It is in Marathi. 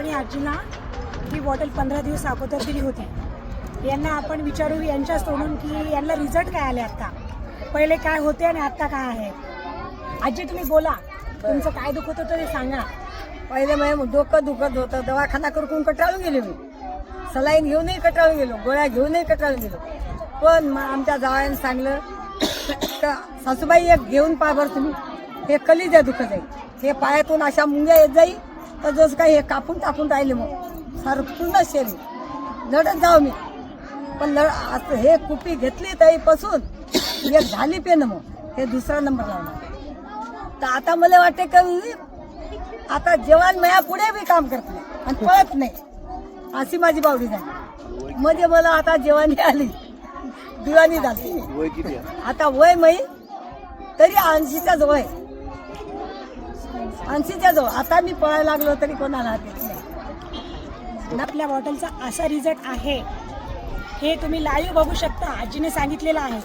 आणि आजीला ही बॉटल पंधरा दिवस अगोदर दिली होती. यांना आपण विचारू यांच्याच सोडून की यांना रिझल्ट काय आले आता? पहिले काय होते आणि आता काय आहे? आजी तुम्ही बोला. तुमचं काय दुखत होतं ते सांगा. पहिले मग डोकं दुखत होतं. दवाखाना करून कटाळून गेले मी. सलाईन घेऊनही कटाळून गेलो. गोळ्या घेऊनही कटाळून गेलो. पण मग आमच्या जावयानं सांगलं का सासूबाई एक घेऊन पहा बरं तुम्ही. हे कलीच्या दुखत आहे. हे पायातून अशा मुंग्या येत जाई. तर जसं काही हे कापून टाकून राहिले मग. सारं पूर्ण शरीर लढत जाऊ मी. पण लढ असं हे कुपी घेतली ताईपासून एक झाली पेन मग. हे दुसरा नंबर लावला तर आता मला वाटते का आता जेवण मया पुढे बी काम करत नाही आणि पळत नाही. अशी माझी बावडी झाली. मध्ये मला आता जेवणी आली. दिवाणी झाली. आता वय मै तरी ऐंशीच्या जवळ आहे. ऐंशीच्या जवळ. आता मी पळायला लागलो तरी कोणाला देत नाही. आपल्या बॉटलचा असा रिझल्ट आहे. हे तुम्ही लाईव्ह बघू शकता. आजीने सांगितलेलं आहे.